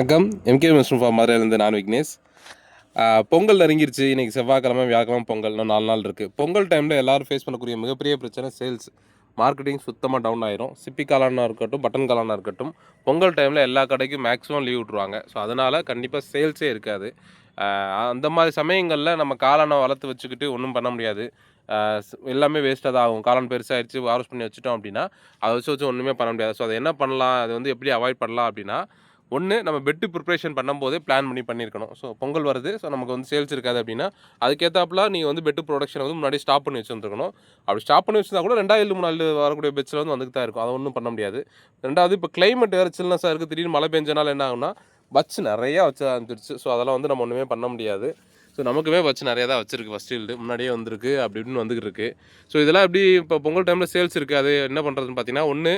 வணக்கம். MK mushroom form மதுரையிலேருந்து நான் விக்னேஷ். பொங்கல் நெருங்கிருச்சு. இன்றைக்கி செவ்வாய்க்கிழமை வியாழக்கிழமை பொங்கல் இன்னும் நாலு நாள் இருக்குது பொங்கல் டைமில் எல்லாரும் ஃபேஸ் பண்ணக்கூடிய மிகப்பெரிய பிரச்சனை சேல்ஸ் மார்க்கெட்டிங் சுத்தமாக டவுன் ஆயிரும். சிப்பி காலானாக இருக்கட்டும் பட்டன் காளானாக இருக்கட்டும் பொங்கல் டைமில் எல்லா கடைக்கும் மேக்ஸிமம் லீவ் விட்ருவாங்க ஸோ அதனால் கண்டிப்பாக சேல்ஸே இருக்காது. அந்த மாதிரி சமயங்களில் நம்ம காளானை வளர்த்து வச்சுக்கிட்டு ஒன்றும் பண்ண முடியாது. எல்லாமே வேஸ்ட்டாக தான் ஆகும். காளான் பெருசாகிடுச்சு வாரஸ் பண்ணி வச்சுட்டோம் அப்படின்னா அதை வச்சு வச்சு ஒன்றுமே பண்ண முடியாது. ஸோ அதை என்ன பண்ணலாம்? அதை வந்து எப்படி அவாய்ட் பண்ணலாம் அப்படின்னா ஒன்று நம்ம பெட்டு ப்ரிப்ரேஷன் பண்ணும்போதே பிளான் பண்ணி பண்ணியிருக்கணும். ஸோ பொங்கல் வருது. ஸோ நமக்கு வந்து சேல்ஸ் இருக்காது அப்படின்னா அதுக்கேற்றாப்புல நீங்கள் வந்து பெட்டு ப்ரொடக்ஷன் வந்து முன்னாடி ஸ்டாப் பண்ணி வச்சுருந்துருக்கணும். அப்படி ஸ்டாப் பண்ணி வச்சிருந்தா கூட ரெண்டாயிரம் மூணு நாள் வரக்கூடிய பெட்ஸில் வந்து வந்துட்டு தான் இருக்கும். அதை ஒன்றும் பண்ண முடியாது. ரெண்டாவது இப்போ கிளைமேட் வேறு சில்னஸாக இருக்குது திடீர்னு மழை பெஞ்சனால என்ன ஆகும்னா பட்ஸ் நிறையா வச்சு ஆரம்பிச்சிருச்சு ஸோ அதெல்லாம் வந்து நம்ம ஒன்றுமே பண்ண முடியாது. ஸோ நமக்குமே வச்சு நிறையா தான் வச்சிருக்கு. ஃபஸ்ட் ஃபீல்டு முன்னாடியே வந்திருக்கு அப்படி இப்படின்னு வந்துகிட்டு ஸோ இதெல்லாம் எப்படி இப்போ பொங்கல் டைமில் சேல்ஸ் இருக்குது அது என்ன பண்ணுறதுன்னு பார்த்தீங்கன்னா ஒன்று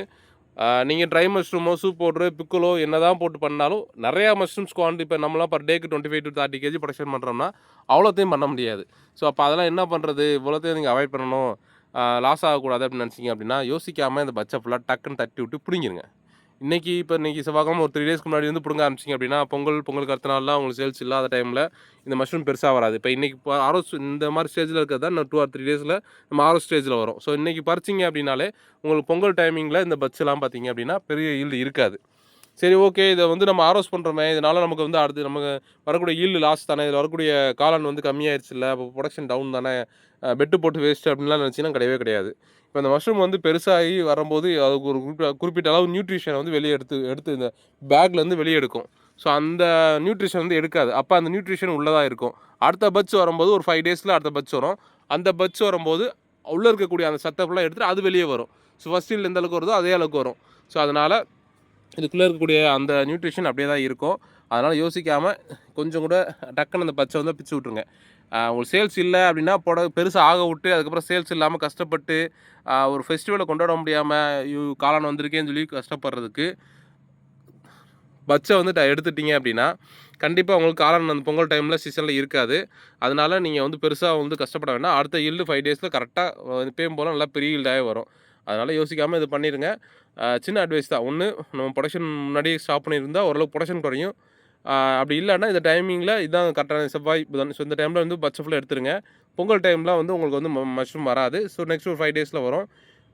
நீங்கள் ட்ரை மஷ்ரூமோ சூப் பவுட்ரு பிக்கலோ என்ன தான் போட்டு பண்ணாலும் நிறையா மஷ்ரூம்ஸ் குவான்டி இப்போ நம்மளாம் per take twenty five to thirty KG production பண்ணுறோம்னா அவ்வளோத்தையும் பண்ண முடியாது. ஸோ அப்போ அதெல்லாம் என்ன பண்ணுறது இவ்வளோத்தையும் நீங்கள் அவாய்ட் பண்ணணும். லாஸ் ஆகக்கூடாது அப்படின்னு நினச்சிங்க அப்படின்னா யோசிக்காமல் இந்த பச்சை ஃபுல்லாக டக்குன்னு தட்டி விட்டு பிடிங்கிருங்க. இன்றைக்கி இப்போ இன்றைக்கி செவ்வாய்க்கிழமை ஒரு த்ரீ டேஸ்க்கு முன்னாடி வந்து பிடுங்க ஆரம்பிச்சிங்க அப்படின்னா பொங்கல் பொங்கலுக்கு அடுத்த நாள்லாம் உங்களுக்கு சேல்ஸ் இல்லாத டைமில் இந்த மஷ்ரூம் பெருசாக வராது. இப்போ இன்றைக்கி இப்போ ஆரோ இந்த மாதிரி ஸ்டேஜில் இருக்கிறது தான் டூ ஆர் த்ரீ டேஸில் நம்ம ஆரோ ஸ்டேஜில் வரும். ஸோ இன்றைக்கி பறிச்சிங்க அப்படின்னாலே உங்களுக்கு பொங்கல் டைமிங்கில் இந்த பச்செல்லாம் பார்த்தீங்க அப்படின்னா பெரிய ஈல்டு இருக்காது. சரி ஓகே இதை வந்து நம்ம ஆரோஸ் பண்ணுறோமே இதனால் நமக்கு வந்து அடுத்து நமக்கு வரக்கூடிய ஈல்டு லாஸ் தானே இதில் வரக்கூடிய காலன் வந்து கம்மியாயிருச்சு இல்லை அப்போ ப்ரொடக்ஷன் டவுன் தானே பெட்டு போட்டு வேஸ்ட் அப்படின்லாம் நினச்சிங்கன்னா கிடையவே கிடையாது. இப்போ இந்த மஷ்ரூம் வந்து பெருசாகி வரும்போது அதுக்கு ஒரு குறிப்பிட்ட குறிப்பிட்ட அளவு நியூட்ரிஷனை வந்து வெளியே எடுத்து எடுத்து இந்த பேக்லேருந்து வெளியே எடுக்கும். ஸோ அந்த நியூட்ரிஷன் வந்து எடுக்காது. அப்போ அந்த நியூட்ரிஷன் உள்ளதாக இருக்கும். அடுத்த பட்ச் வரும்போது ஒரு ஃபைவ் டேஸில் அடுத்த பட்ச் வரும். அந்த பட்ச் வரும்போது உள்ளே இருக்கக்கூடிய அந்த சத்தை ஃபுல்லாக அது வெளியே வரும். ஸோ ஃபஸ்ட் எந்த அளவுக்கு வருதோ அதே அளவுக்கு வரும். ஸோ அதனால் இதுக்குள்ளே இருக்கக்கூடிய அந்த நியூட்ரிஷன் அப்படியே தான் இருக்கும். அதனால் யோசிக்காமல் கொஞ்சம் கூட டக்குன்னு அந்த பச்சை வந்து பிச்சு விட்ருங்க உங்களுக்கு சேல்ஸ் இல்லை அப்படின்னா போட பெருசாக ஆக விட்டு அதுக்கப்புறம் சேல்ஸ் இல்லாமல் கஷ்டப்பட்டு ஒரு ஃபெஸ்டிவலை கொண்டாட முடியாமல் யூ காளான் வந்திருக்கேன்னு சொல்லி கஷ்டப்படுறதுக்கு பச்சை வந்து ட- எடுத்துட்டீங்க அப்படின்னா கண்டிப்பாக உங்களுக்கு காளான் அந்த பொங்கல் டைமில் சீசனில் இருக்காது. அதனால் நீங்கள் வந்து பெருசாக வந்து கஷ்டப்பட வேண்டாம். அடுத்த ஈல்டு ஃபைவ் டேஸில் கரெக்டாக பேம் போல் நல்லா பெரிய ஈல்டாகவே வரும். அதனால் யோசிக்காமல் இது பண்ணிடுங்க சின்ன அட்வைஸ் தான். ஒன்று நம்ம ப்ரொடக்ஷன் முன்னாடியே ஸ்டாப் பண்ணியிருந்தால் ஓரளவுக்கு ப்ரொடக்ஷன் குறையும். அப்படி இல்லைன்னா இந்த டைமிங்கில் இதான் கரெக்டான செவ்வாய் புதன் ஸோ இந்த டைமில் வந்து பச்சை ஃபுல்லாக எடுத்துருங்க. பொங்கல் டைமில் வந்து உங்களுக்கு வந்து மஷ்ரூம் வராது. ஸோ நெக்ஸ்ட் ஒரு ஃபைவ் டேஸில் வரும்.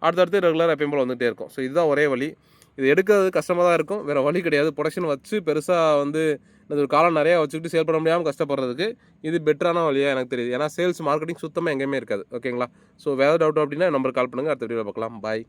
அடுத்தடுத்து ரெகுலராக எப்பயும் போல் வந்துகிட்டே இருக்கும். ஸோ இதுதான் ஒரே வழி. இது எடுக்கிறது கஷ்டமாக தான் இருக்கும். வேறு வழி கிடையாது. ப்ரொடக்ஷன் வச்சு பெருசாக வந்து இந்த ஒரு காலம் நிறையா வச்சுக்கிட்டு சேல் பண்ண முடியாமல் கஷ்டப்படுறதுக்கு இது பெட்டரான வழியாக எனக்கு தெரியுது. ஏன்னா சேல்ஸ் மார்க்கெட்டிங் சுத்தமாக எங்கேயுமே இருக்காது. ஓகேங்களா ஸோ வேறு டவுட் அப்படின்னா நம்பர் கால் பண்ணுங்கள் அடுத்த வீடியோவில் பார்க்கலாம். பாய்